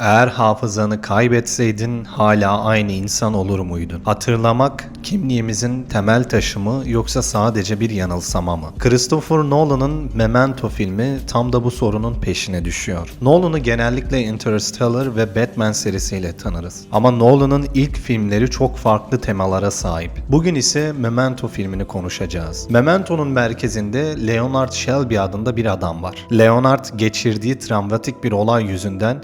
Eğer hafızanı kaybetseydin hala aynı insan olur muydun? Hatırlamak kimliğimizin temel taşı mı yoksa sadece bir yanılsama mı? Christopher Nolan'ın Memento filmi tam da bu sorunun peşine düşüyor. Nolan'ı genellikle Interstellar ve Batman serisiyle tanırız. Ama Nolan'ın ilk filmleri çok farklı temalara sahip. Bugün ise Memento filmini konuşacağız. Memento'nun merkezinde Leonard Shelby adında bir adam var. Leonard geçirdiği travmatik bir olay yüzünden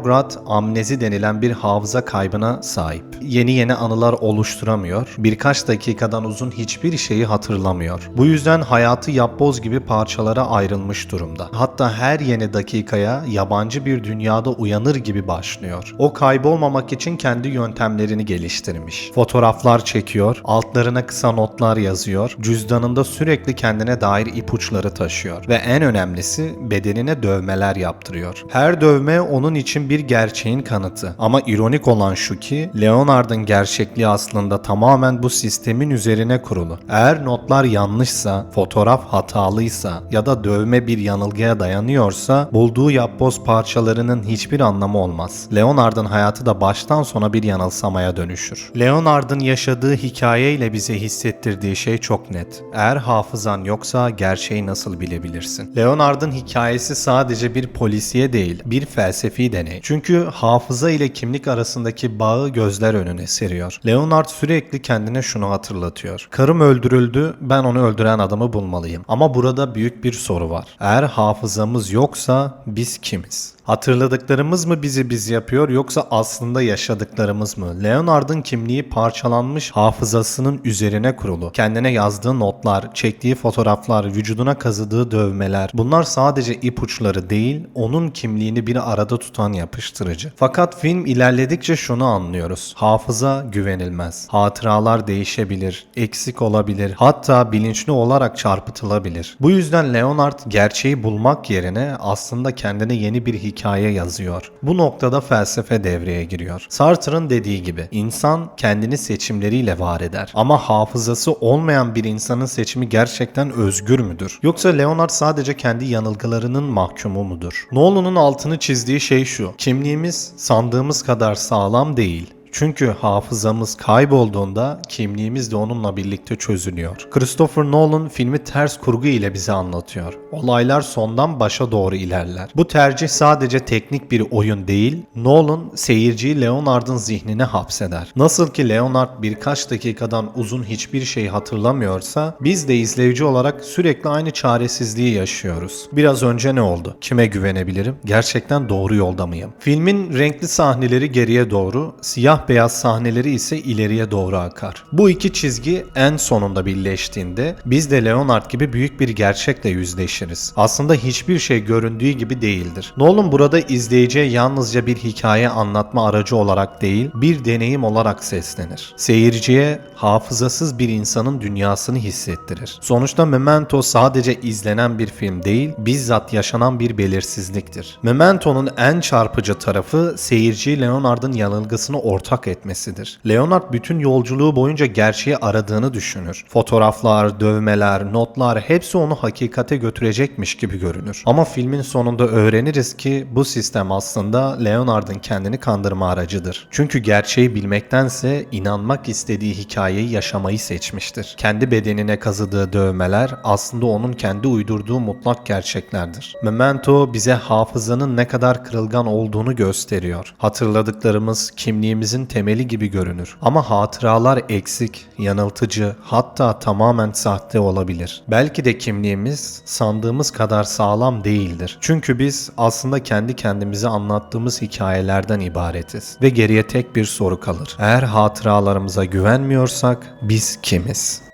anterograd amnezi denilen bir hafıza kaybına sahip. Yeni yeni anılar oluşturamıyor. Birkaç dakikadan uzun hiçbir şeyi hatırlamıyor. Bu yüzden hayatı yapboz gibi parçalara ayrılmış durumda. Hatta her yeni dakikaya yabancı bir dünyada uyanır gibi başlıyor. O kaybolmamak için kendi yöntemlerini geliştirmiş. Fotoğraflar çekiyor, altlarına kısa notlar yazıyor, cüzdanında sürekli kendine dair ipuçları taşıyor ve en önemlisi bedenine dövmeler yaptırıyor. Her dövme onun için bir gerçeğin kanıtı. Ama ironik olan şu ki Leonard'ın gerçekliği aslında tamamen bu sistemin üzerine kurulu. Eğer notlar yanlışsa, fotoğraf hatalıysa ya da dövme bir yanılgıya dayanıyorsa bulduğu yapboz parçalarının hiçbir anlamı olmaz. Leonard'ın hayatı da baştan sona bir yanılsamaya dönüşür. Leonard'ın yaşadığı hikayeyle bize hissettirdiği şey çok net. Eğer hafızan yoksa gerçeği nasıl bilebilirsin? Leonard'ın hikayesi sadece bir polisiye değil, bir felsefi deney. Çünkü hafıza ile kimlik arasındaki bağı gözler önüne seriyor. Leonard sürekli kendine şunu hatırlatıyor. Karım öldürüldü, ben onu öldüren adamı bulmalıyım. Ama burada büyük bir soru var. Eğer hafızamız yoksa biz kimiz? Hatırladıklarımız mı bizi biz yapıyor yoksa aslında yaşadıklarımız mı? Leonard'ın kimliği parçalanmış hafızasının üzerine kurulu. Kendine yazdığı notlar, çektiği fotoğraflar, vücuduna kazıdığı dövmeler bunlar sadece ipuçları değil, onun kimliğini bir arada tutan yapıştırıcı. Fakat film ilerledikçe şunu anlıyoruz. Hafıza güvenilmez. Hatıralar değişebilir, eksik olabilir, hatta bilinçli olarak çarpıtılabilir. Bu yüzden Leonard gerçeği bulmak yerine aslında kendine yeni bir hikaye yazıyor. Bu noktada felsefe devreye giriyor. Sartre'ın dediği gibi insan kendini seçimleriyle var eder. Ama hafızası olmayan bir insanın seçimi gerçekten özgür müdür? Yoksa Leonard sadece kendi yanılgılarının mahkumu mudur? Nolan'ın altını çizdiği şey şu. Kimliğimiz sandığımız kadar sağlam değil. Çünkü hafızamız kaybolduğunda kimliğimiz de onunla birlikte çözülüyor. Christopher Nolan filmi ters kurgu ile bize anlatıyor. Olaylar sondan başa doğru ilerler. Bu tercih sadece teknik bir oyun değil, Nolan seyirciyi Leonard'ın zihnine hapseder. Nasıl ki Leonard birkaç dakikadan uzun hiçbir şey hatırlamıyorsa, biz de izleyici olarak sürekli aynı çaresizliği yaşıyoruz. Biraz önce ne oldu? Kime güvenebilirim? Gerçekten doğru yolda mıyım? Filmin renkli sahneleri geriye doğru, siyah beyaz sahneleri ise ileriye doğru akar. Bu iki çizgi en sonunda birleştiğinde biz de Leonard gibi büyük bir gerçekle yüzleşiriz. Aslında hiçbir şey göründüğü gibi değildir. Nolan burada izleyiciye yalnızca bir hikaye anlatma aracı olarak değil, bir deneyim olarak seslenir. Seyirciye hafızasız bir insanın dünyasını hissettirir. Sonuçta Memento sadece izlenen bir film değil, bizzat yaşanan bir belirsizliktir. Memento'nun en çarpıcı tarafı seyirciyi Leonard'ın yanılgısını ortak etmesidir. Leonard bütün yolculuğu boyunca gerçeği aradığını düşünür. Fotoğraflar, dövmeler, notlar hepsi onu hakikate götürecekmiş gibi görünür. Ama filmin sonunda öğreniriz ki bu sistem aslında Leonard'ın kendini kandırma aracıdır. Çünkü gerçeği bilmektense inanmak istediği hikayeyi yaşamayı seçmiştir. Kendi bedenine kazıdığı dövmeler aslında onun kendi uydurduğu mutlak gerçeklerdir. Memento bize hafızanın ne kadar kırılgan olduğunu gösteriyor. Hatırladıklarımız kimliğimizin temeli gibi görünür. Ama hatıralar eksik, yanıltıcı, hatta tamamen sahte olabilir. Belki de kimliğimiz sandığımız kadar sağlam değildir. Çünkü biz aslında kendi kendimize anlattığımız hikayelerden ibaretiz. Ve geriye tek bir soru kalır. Eğer hatıralarımıza güvenmiyorsak biz kimiz?